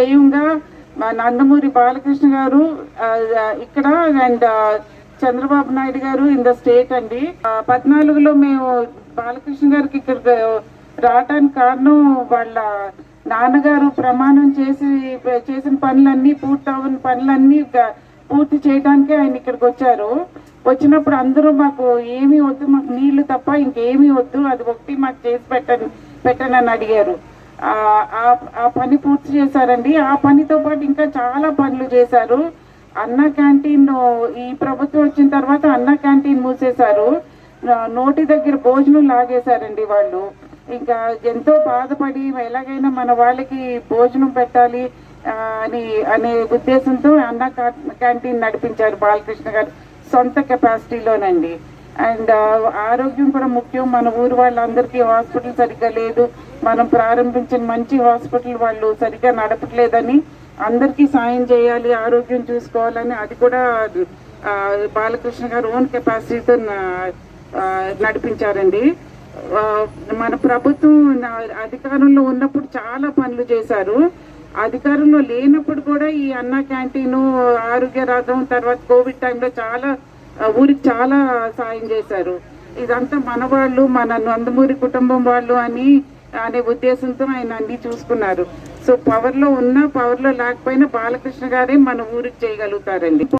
చేయంగా మా నందమూరి బాలకృష్ణ గారు ఇక్కడ అండ్ చంద్రబాబు నాయుడు గారు ఇన్ ద స్టేట్ అండి. పద్నాలుగులో మేము బాలకృష్ణ గారికి ఇక్కడ రావటానికి కారణం వాళ్ళ నాన్నగారు ప్రమాణం చేసి చేసిన పనులన్నీ పూర్తవని పనులన్నీ పూర్తి చేయడానికే ఆయన ఇక్కడికి వచ్చారు. వచ్చినప్పుడు అందరూ మాకు ఏమీ వద్దు మాకు నీళ్ళు తప్ప ఇంకేమీ వద్దు అది ఒకటి మాకు చేసి పెట్టని పెట్టనని అడిగారు. ఆ ఆ- పని పూర్తి చేశారండి. ఆ పనితో పాటు ఇంకా చాలా పనులు చేశారు. అన్న క్యాంటీన్ ఈ ప్రభుత్వం వచ్చిన తర్వాత అన్న క్యాంటీన్ మూసేశారు. నోటి దగ్గర భోజనం లాగేశారండి వాళ్ళు. ఇంకా ఎంతో బాధపడి ఎలాగైనా మన వాళ్ళకి భోజనం పెట్టాలి అని అనే ఉద్దేశంతో అన్న క్యాంటీన్ నడిపించారు బాలకృష్ణ గారు సొంత కెపాసిటీలోనండి. అండ్ ఆరోగ్యం కూడా ముఖ్యం. మన ఊరు వాళ్ళందరికీ హాస్పిటల్ సరిగ్గా లేదు. మనం ప్రారంభించిన మంచి హాస్పిటల్ వాళ్ళు సరిగ్గా నడపట్లేదని అందరికీ సాయం చేయాలి ఆరోగ్యం చూసుకోవాలని అది కూడా బాలకృష్ణ గారు ఓన్ కెపాసిటీతో నడిపించారండి. మన ప్రభుత్వం అధికారంలో ఉన్నప్పుడు చాలా పనులు చేశారు. అధికారంలో లేనప్పుడు కూడా ఈ అన్న క్యాంటీన్ ఆరోగ్య రథం తర్వాత కోవిడ్ టైంలో చాలా ఊరికి చాలా సాయం చేశారు. ఇదంతా మన వాళ్ళు మన నందమూరి కుటుంబం వాళ్ళు అని అనే ఉద్దేశంతో ఆయన అన్ని చూసుకున్నారు. సో పవర్లో ఉన్నా పవర్లో లేకపోయినా బాలకృష్ణ గారే మన ఊరికి చేయగలుగుతారండి.